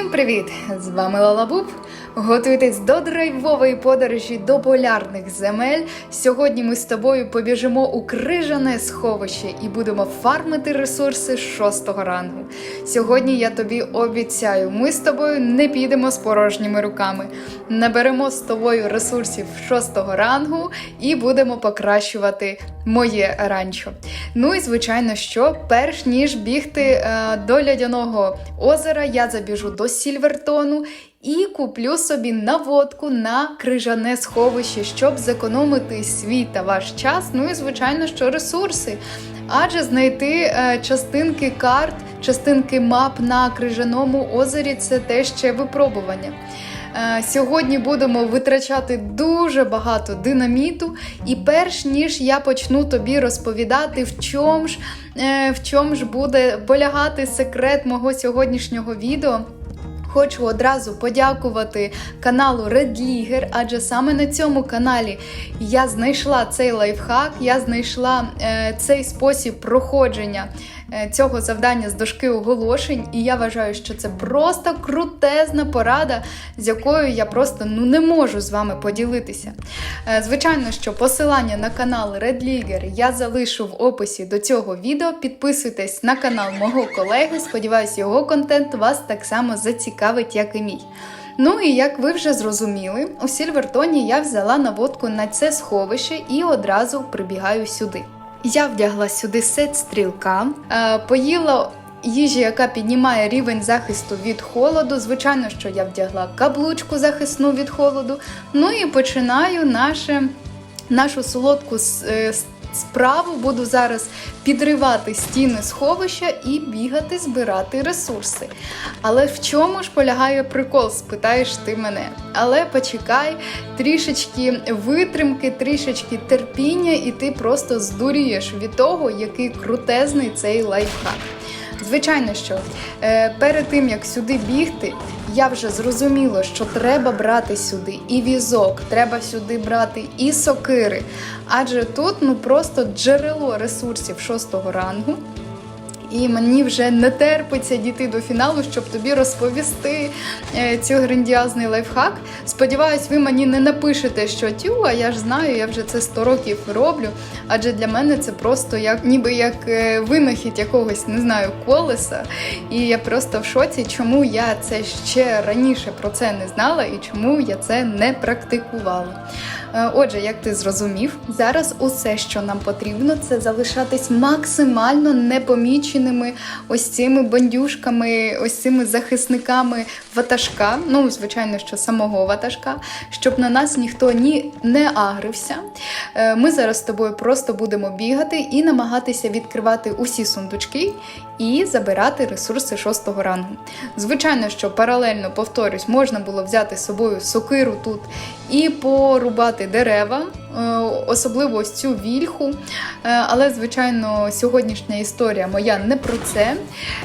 Всім привіт! З вами Лала Буб. Готуйтесь до драйвової подорожі до полярних земель. Сьогодні ми з тобою побіжимо у крижане сховище і будемо фармити ресурси шостого рангу. Сьогодні я тобі обіцяю, ми з тобою не підемо з порожніми руками. Наберемо з тобою ресурсів шостого рангу і будемо покращувати моє ранчо. Ну і звичайно, що перш ніж бігти е, до лядяного озера, я забіжу до Сільвертону і куплю собі наводку на крижане сховище, щоб зекономити свій та ваш час. Ну і звичайно, що ресурси. Адже знайти е, частинки карт, частинки мап на крижаному озері це те ще випробування. Е, Сьогодні будемо витрачати дуже багато динаміту, і перш ніж я почну тобі розповідати, в чому ж, е, в чому ж буде полягати секрет мого сьогоднішнього відео. Хочу одразу подякувати каналу Red Leaguer, адже саме на цьому каналі я знайшла цей лайфхак, я знайшла е, цей спосіб проходження цього завдання з дошки оголошень, і я вважаю, що це просто крутезна порада, з якою я просто ну не можу з вами поділитися. Е, звичайно, що посилання на канал Red Leaguer я залишу в описі до цього відео. Підписуйтесь на канал мого колеги. Сподіваюсь, його контент вас так само зацікавить, як і мій. Ну і як ви вже зрозуміли, у Сільвертоні я взяла наводку на це сховище і одразу прибігаю сюди. Я вдягла сюди сет стрілка, е, поїла їжі, яка піднімає рівень захисту від холоду. Звичайно, що я вдягла каблучку захисну від холоду. Ну і починаю наше, нашу солодку е, справу. Буду зараз підривати стіни сховища і бігати, збирати ресурси. Але в чому ж полягає прикол, спитаєш ти мене. Але почекай, трішечки витримки, трішечки терпіння, і ти просто здурієш від того, який крутезний цей лайфхак. Звичайно, що е, перед тим як сюди бігти, я вже зрозуміла, що треба брати сюди і візок, треба сюди брати і сокири. Адже тут ну просто джерело ресурсів шостого рангу. І мені вже не терпиться дійти до фіналу, щоб тобі розповісти е, цю грандіозний лайфхак. Сподіваюсь, ви мені не напишете, що тю, а я ж знаю, я вже це 100 років роблю. Адже для мене це просто як ніби як е, винахід якогось, не знаю, колеса. І я просто в шоці, чому я це ще раніше про це не знала і чому я це не практикувала. Е, Отже, як ти зрозумів, зараз усе, що нам потрібно, це залишатись максимально непоміченими ось цими бандюшками, ось цими захисниками ватажка. Ну, звичайно, що самого ватажка, щоб на нас ніхто ні не агрився. Е, Ми зараз з тобою просто будемо бігати і намагатися відкривати усі сундучки і забирати ресурси шостого рангу. Звичайно, що паралельно повторюсь, можна було взяти з собою сокиру тут і порубати дерева, особливо ось цю вільху. Е, Але, звичайно, сьогоднішня історія моя не про це.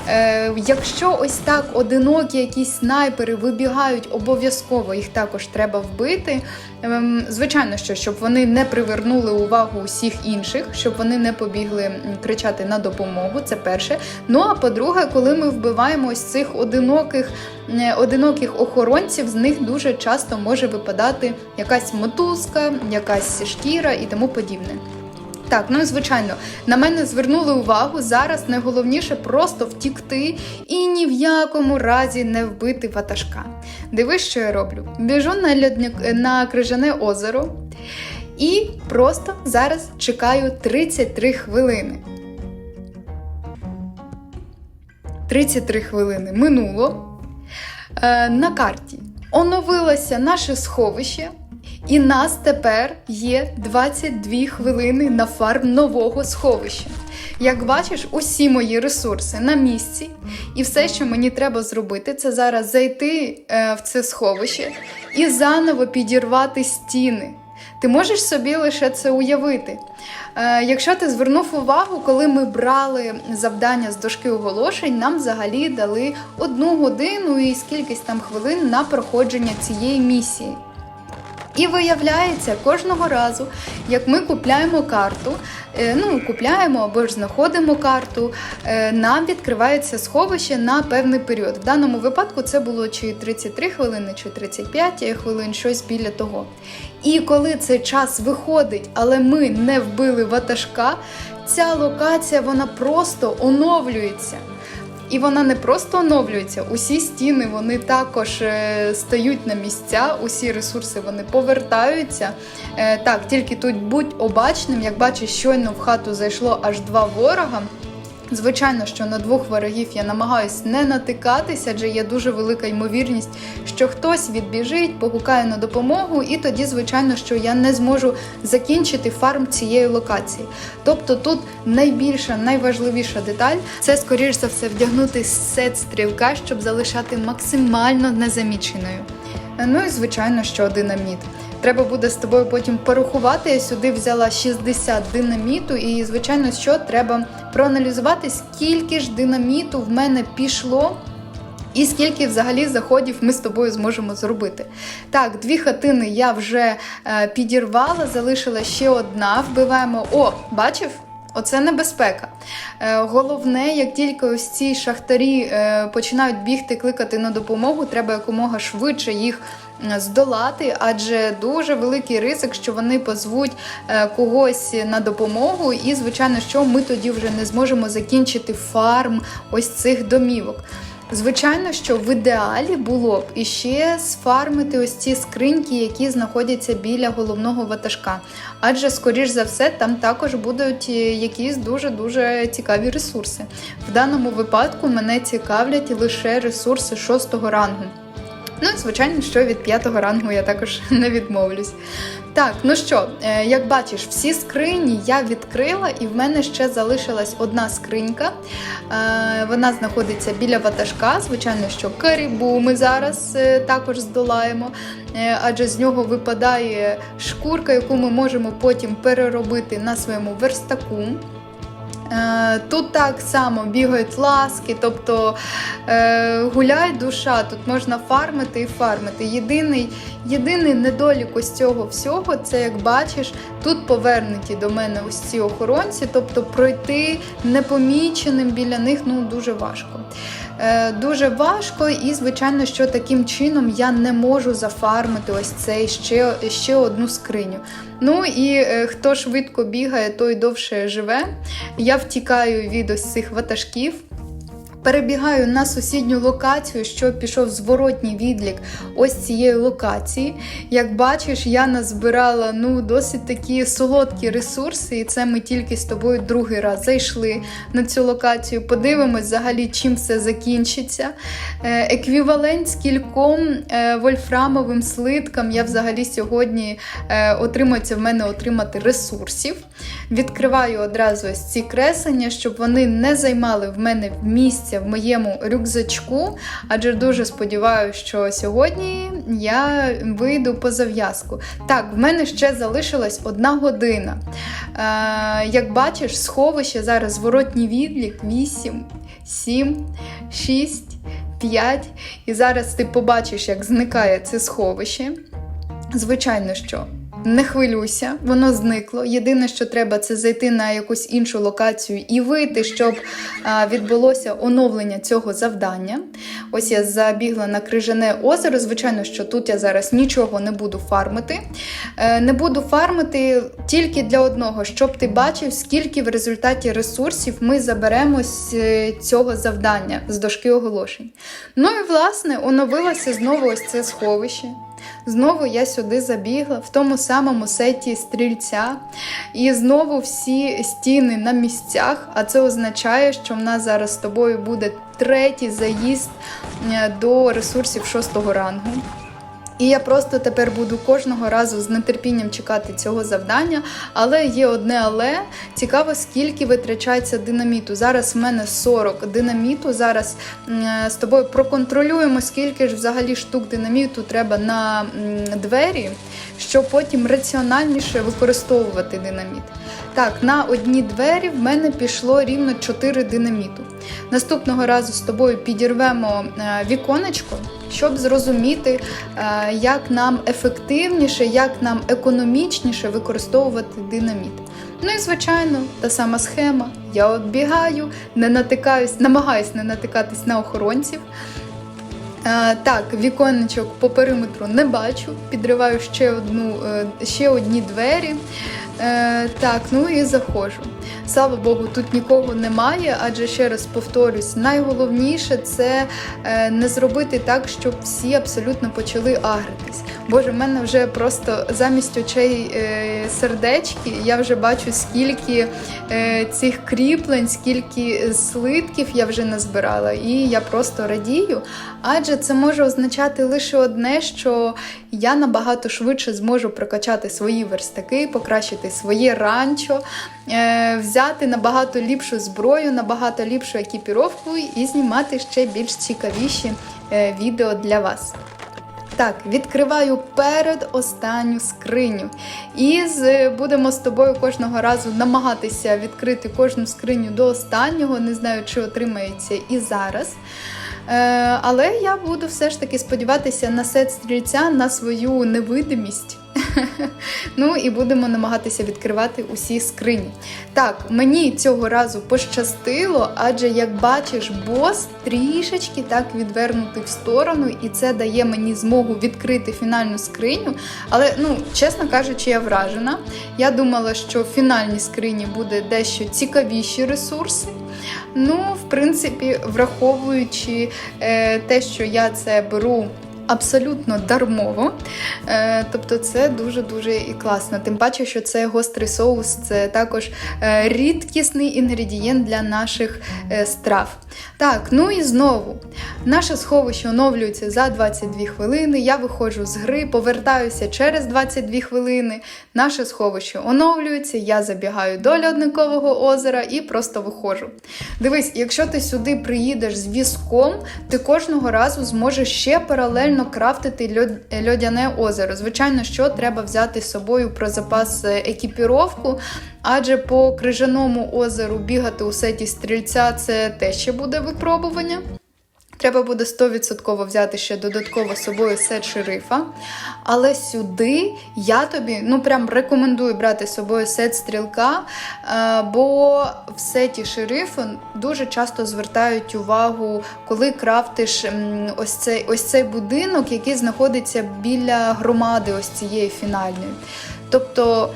Е, Якщо ось так одинокі якісь снайпери вибігають, обов'язково їх також треба вбити. Ем, Звичайно, що щоб вони не привернули увагу усіх інших, щоб вони не побігли кричати на допомогу. Це перше. Ну а по-друге, коли ми вбиваємо ось цих одиноких, е, одиноких охоронців, з них дуже часто може випадати якась мотузка, якась шкіра і тому подібне. Так, ну звичайно, на мене звернули увагу. Зараз найголовніше просто втікти і ні в якому разі не вбити ватажка. Дивись, що я роблю. Біжу на, льодня... на крижане озеро і просто зараз чекаю 33 хвилини. 33 хвилини минуло. Е, на карті оновилося наше сховище, і нас тепер є 22 хвилини на фарм нового сховища. Як бачиш, усі мої ресурси на місці, і все, що мені треба зробити, це зараз зайти е, в це сховище і заново підірвати стіни. Ти можеш собі лише це уявити. Е, якщо ти звернув увагу, коли ми брали завдання з дошки оголошень, нам взагалі дали одну годину і скількись там хвилин на проходження цієї місії. І виявляється, кожного разу, як ми купляємо карту, е, ну купляємо або ж знаходимо карту, е, нам відкривається сховище на певний період. В даному випадку це було чи 33 хвилини, чи 35 хвилин, щось біля того. І коли цей час виходить, але ми не вбили ватажка, ця локація вона просто оновлюється. І вона не просто оновлюється, усі стіни вони також е, стають на місця, усі ресурси вони повертаються. Е, так, тільки тут будь обачним, як бачиш, щойно в хату зайшло аж два ворога. Звичайно, що на двох ворогів я намагаюсь не натикатися, адже є дуже велика ймовірність, що хтось відбіжить, погукає на допомогу, і тоді, звичайно, що я не зможу закінчити фарм цієї локації. Тобто тут найбільша, найважливіша деталь це, скоріш за все, вдягнути сет стрілка, щоб залишати максимально незаміченою. Ну і звичайно, що динаміт. Треба буде з тобою потім порахувати. Я сюди взяла 60 динаміту, і, звичайно, що треба проаналізувати, скільки ж динаміту в мене пішло. І скільки взагалі заходів ми з тобою зможемо зробити. Так, дві хатини я вже е, підірвала, залишила ще одна. Вбиваємо. О, бачив? Оце небезпека. Е, головне, як тільки ось ці шахтарі е, починають бігти, кликати на допомогу, треба якомога швидше їх здолати, адже дуже великий ризик, що вони позвуть е, когось на допомогу, і, звичайно, що ми тоді вже не зможемо закінчити фарм ось цих домівок. Звичайно, що в ідеалі було б іще сфармити ось ці скриньки, які знаходяться біля головного ватажка. Адже, скоріш за все, там також будуть е, якісь дуже-дуже цікаві ресурси. В даному випадку мене цікавлять лише ресурси шостого рангу. Ну і звичайно, що від п'ятого рангу я також не відмовлюсь. Так, ну що, е, як бачиш, всі скрині я відкрила, і в мене ще залишилась одна скринька. Е, Вона знаходиться біля ватажка. Звичайно, що карібу ми зараз е, також здолаємо, адже з нього випадає шкурка, яку ми можемо потім переробити на своєму верстаку. Е, Тут так само бігають ласки, тобто е, гуляй душа, тут можна фармити і фармити. Єдиний, єдиний недолік ось цього всього, це як бачиш, тут повернуті до мене ось ці охоронці, тобто пройти непоміченим біля них ну, дуже важко. Е, Дуже важко, і, звичайно, що таким чином я не можу зафармити ось цей ще, ще одну скриню. Ну і е, хто швидко бігає, той довше живе. Я втікаю від ось цих ватажків. Перебігаю на сусідню локацію, щоб пішов зворотній відлік ось цієї локації. Як бачиш, я назбирала ну, досить такі солодкі ресурси, і це ми тільки з тобою другий раз зайшли на цю локацію. Подивимось взагалі, чим все закінчиться. Е, Еквівалент скільком е, вольфрамовим слиткам я взагалі сьогодні е, отримується в мене отримати ресурсів. Відкриваю одразу ось ці кресення, щоб вони не займали в мене місця в моєму рюкзачку, адже дуже сподіваюся, що сьогодні я вийду по зав'язку. Так, в мене ще залишилась одна година. Е, як бачиш, сховище зараз зворотній відлік 8, 7, 6, 5. І зараз ти побачиш, як зникає це сховище. Звичайно, що не хвилюйся, воно зникло. Єдине, що треба, це зайти на якусь іншу локацію і вийти, щоб відбулося оновлення цього завдання. Ось я забігла на крижане озеро. Звичайно, що тут я зараз нічого не буду фармити. Е, не буду фармити тільки для одного, щоб ти бачив, скільки в результаті ресурсів ми заберемо з е, цього завдання з дошки оголошень. Ну і власне оновилося знову ось це сховище. Знову я сюди забігла в тому самому сеті стрільця, і знову всі стіни на місцях. А це означає, що в нас зараз з тобою буде третій заїзд е, до ресурсів шостого рангу. І я просто тепер буду кожного разу з нетерпінням чекати цього завдання. Але є одне але цікаво, скільки витрачається динаміту. Зараз в мене 40 динаміту. Зараз з тобою проконтролюємо, скільки ж взагалі штук динаміту треба на двері, щоб потім раціональніше використовувати динаміт. Так, на одні двері в мене пішло рівно 4 динаміту. Наступного разу з тобою підірвемо е, віконечко, щоб зрозуміти, е, як нам ефективніше, як нам економічніше використовувати динаміт. Ну і звичайно, та сама схема. Я от бігаю, не натикаюсь, намагаюсь не натикатись на охоронців. Е, Так, віконечок по периметру не бачу. Підриваю ще одну, е, ще одні двері. Е, Так, ну і заходжу. Слава Богу, тут нікого немає, адже ще раз повторюсь, найголовніше це е, не зробити так, щоб всі абсолютно почали агритись. Боже, в мене вже просто замість очей е, сердечки, я вже бачу, скільки е, цих кріплень, скільки слитків я вже назбирала, і я просто радію. Адже це може означати лише одне, що я набагато швидше зможу прокачати свої верстаки, покращити своє ранчо, е, взяти набагато ліпшу зброю, набагато ліпшу екіпіровку і знімати ще більш цікавіші е, відео для вас. Так, відкриваю перед останню скриню. І з, будемо з тобою кожного разу намагатися відкрити кожну скриню до останнього. Не знаю, чи отримається і зараз. Е, але я буду все ж таки сподіватися на сет стрільця на свою невидимість. ну і будемо намагатися відкривати усі скрині. Так, мені цього разу пощастило, адже як бачиш, бос трішечки так відвернутий в сторону, і це дає мені змогу відкрити фінальну скриню. Але, ну, чесно кажучи, я вражена. Я думала, що в фінальній скрині буде дещо цікавіші ресурси. Ну, в принципі, враховуючи е, те, що я це беру. Абсолютно дармово, Е, тобто це дуже-дуже і класно. Тим паче, що це гострий соус, це також е, рідкісний інгредієнт для наших е, страв. Так, ну і знову, наше сховище оновлюється за 22 хвилини. Я виходжу з гри, повертаюся через 22 хвилини. Наше сховище оновлюється, я забігаю до льодникового озера і просто виходжу. Дивись, якщо ти сюди приїдеш з візком, ти кожного разу зможеш ще паралельно крафтити льод... льодяне озеро. Звичайно, що треба взяти з собою про запас е, екіпіровку, адже по крижаному озеру бігати у сеті стрільця це те ще буде випробування. Треба буде 100% взяти ще додатково з собою сет шерифа. Але сюди я тобі ну прям рекомендую брати з собою сет стрілка, е, бо в сеті шерифа дуже часто звертають увагу, коли крафтиш ось цей, ось цей будинок, який знаходиться біля громади, ось цієї фінальної. Тобто.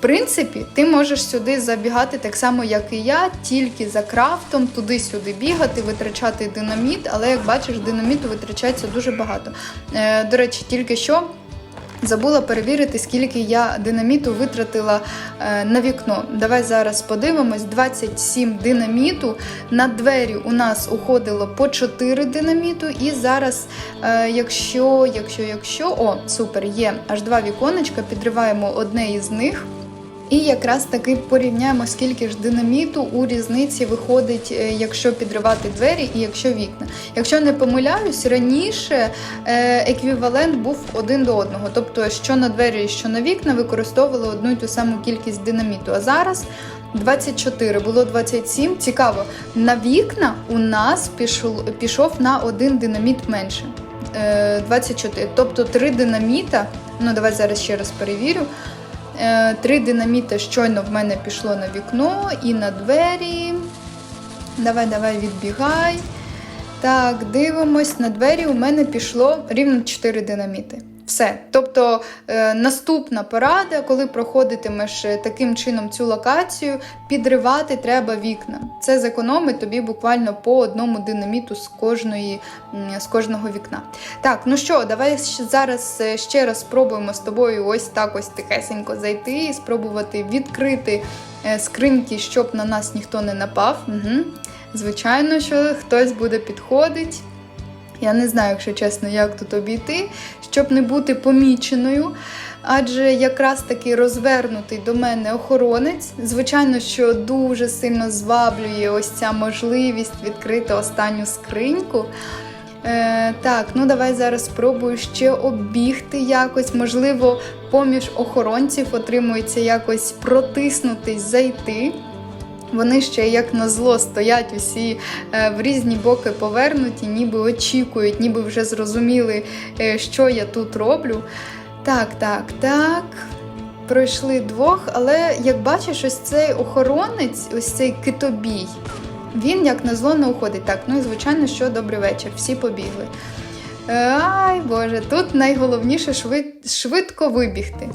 Принципі, ти можеш сюди забігати так само, як і я, тільки за крафтом, туди-сюди бігати, витрачати динаміт, але як бачиш, динаміту витрачається дуже багато. Е, до речі, тільки що. Забула перевірити, скільки я динаміту витратила е, на вікно. Давай зараз подивимось: 27 динаміту. На двері у нас уходило по 4 динаміту. І зараз, е, якщо, якщо, якщо, о, супер, є аж два віконечка, підриваємо одне із них. І якраз таки порівняємо, скільки ж динаміту у різниці виходить, е, якщо підривати двері і якщо вікна. Якщо не помиляюсь, раніше е, еквівалент був один до одного. Тобто, що на двері, що на вікна використовували одну й ту саму кількість динаміту. А зараз 24, було 27. Цікаво, на вікна у нас пішов, на один динаміт менше. Е, 24. Тобто 3 динаміта. Ну, давай зараз ще раз перевірю. Е, Три динаміти щойно в мене пішло на вікно і на двері. Давай, давай, відбігай. Так, дивимось, на двері у мене пішло рівно 4 динаміти. Все. Тобто е, наступна порада, коли проходитимеш е, таким чином цю локацію, підривати треба вікна. Це зекономить тобі буквально по одному динаміту з кожної, з кожного вікна. Так, ну що, давай зараз е, ще раз спробуємо з тобою ось так ось тихесенько зайти і спробувати відкрити скриньки, щоб на нас ніхто не напав. Угу. Звичайно, що хтось буде підходити. Я не знаю, якщо чесно, як тут обійти, щоб не бути поміченою. Адже якраз таки розвернутий до мене охоронець. Звичайно, що дуже сильно зваблює ось ця можливість відкрити останню скриньку. Е, так, ну давай зараз спробую ще оббігти якось. Можливо, поміж охоронців отримується якось протиснутись, зайти. Вони ще як на зло стоять усі е, в різні боки повернуті, ніби очікують, ніби вже зрозуміли, е, що я тут роблю. Так, так, так. Пройшли двох, але як бачиш, ось цей охоронець, ось цей китобій, він як на зло не уходить. Так, ну і звичайно, що добрий вечір, всі побігли. Е, Ай, Боже, тут найголовніше швид, швидко вибігти.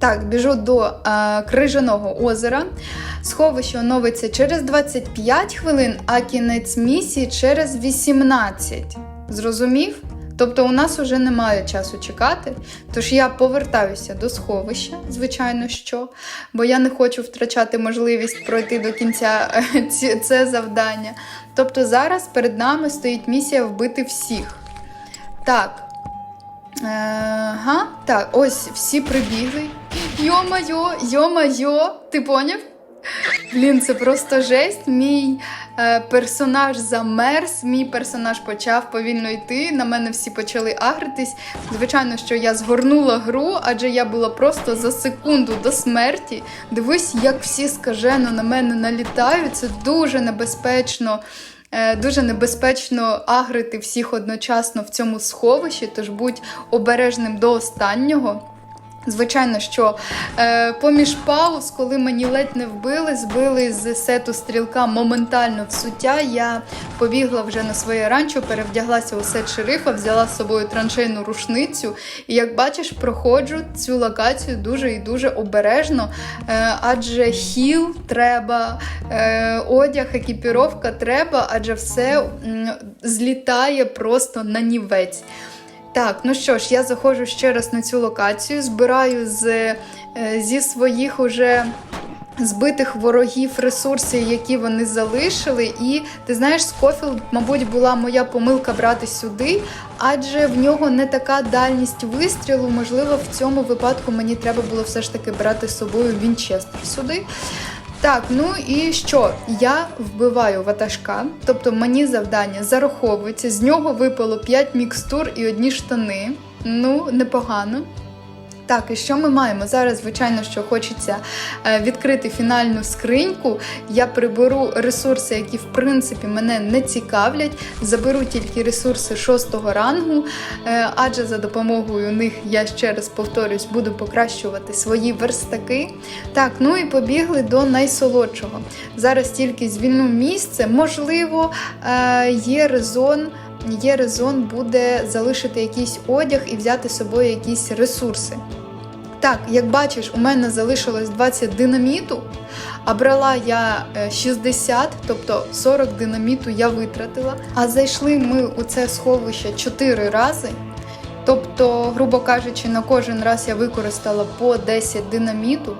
Так, біжу до е, крижаного озера. Сховище оновиться через 25 хвилин, а кінець місії через 18. Зрозумів? Тобто у нас вже немає часу чекати. Тож я повертаюся до сховища, звичайно що, бо я не хочу втрачати можливість пройти до кінця е, це завдання. Тобто зараз перед нами стоїть місія вбити всіх. Так. Е, Ага, так, ось всі прибігли. Йо-майо, йо-майо, ти поняв? Блін, це просто жесть. Мій е, персонаж замерз, мій персонаж почав повільно йти. На мене всі почали агритись. Звичайно, що я згорнула гру, адже я була просто за секунду до смерті. Дивись, як всі скажено на мене налітають. Це дуже небезпечно. Е, Дуже небезпечно агрити всіх одночасно в цьому сховищі, тож будь обережним до останнього. Звичайно, що е, поміж пауз, коли мені ледь не вбили, збили з сету стрілка моментально в суття. Я побігла вже на своє ранчо, перевдяглася у сет шерифа, взяла з собою траншейну рушницю. І як бачиш, проходжу цю локацію дуже і дуже обережно, е, адже хіл треба, е, одяг, екіпіровка треба, адже все м, злітає просто на нівець. Так, ну що ж, я заходжу ще раз на цю локацію, збираю з, е, зі своїх уже збитих ворогів ресурси, які вони залишили. І ти знаєш, Скофілд, мабуть, була моя помилка брати сюди, адже в нього не така дальність вистрілу. Можливо, в цьому випадку мені треба було все ж таки брати з собою Вінчестер сюди. Так, ну і що? Я вбиваю ватажка, тобто мені завдання зараховується. З нього випало 5 мікстур і одні штани. Ну, непогано. Так, і що ми маємо? Зараз, звичайно, що хочеться е, відкрити фінальну скриньку. Я приберу ресурси, які в принципі мене не цікавлять. Заберу тільки ресурси шостого рангу, е, адже за допомогою них я ще раз повторюсь, буду покращувати свої верстаки. Так, ну і побігли до найсолодшого. Зараз тільки звільну місце. Можливо, е, є резон. Є резон буде залишити якийсь одяг і взяти з собою якісь ресурси. Так, як бачиш, у мене залишилось 20 динаміту, а брала я е, 60, тобто 40 динаміту я витратила. А зайшли ми у це сховище 4 рази. Тобто, грубо кажучи, на кожен раз я використала по 10 динаміту.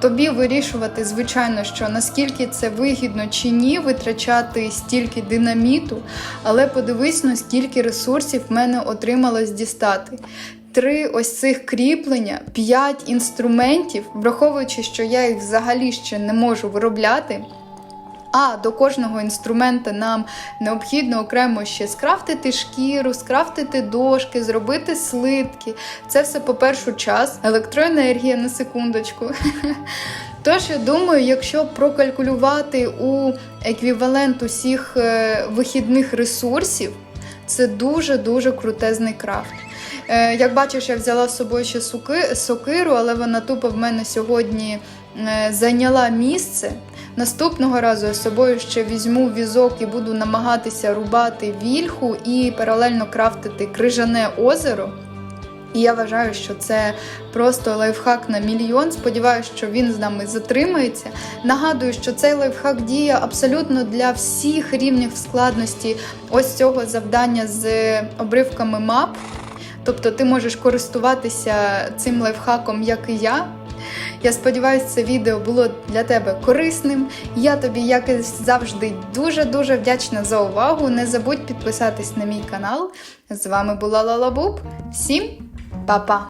Тобі вирішувати, звичайно, що наскільки це вигідно чи ні, витрачати стільки динаміту, але подивись, наскільки ресурсів в мене отрималось дістати. Три ось цих кріплення, п'ять інструментів, враховуючи, що я їх взагалі ще не можу виробляти. А до кожного інструмента нам необхідно окремо ще скрафтити шкіру, скрафтити дошки, зробити слитки. Це все по першу час. Електроенергія на секундочку. Тож я думаю, якщо прокалькулювати у еквівалент усіх е, вихідних ресурсів, це дуже-дуже крутезний крафт. Е, Як бачиш, я взяла з собою ще сокиру, але вона тупо в мене сьогодні е, зайняла місце. Наступного разу я з собою ще візьму візок і буду намагатися рубати вільху і паралельно крафтити крижане озеро. І я вважаю, що це просто лайфхак на мільйон. Сподіваюся, що він з нами затримається. Нагадую, що цей лайфхак діє абсолютно для всіх рівнів складності ось цього завдання з обривками мап. Тобто ти можеш користуватися цим лайфхаком, як і я. Я сподіваюся, це відео було для тебе корисним. Я тобі, як і завжди, дуже-дуже вдячна за увагу. Не забудь підписатись на мій канал. З вами була Лалабуб. Всім па-па!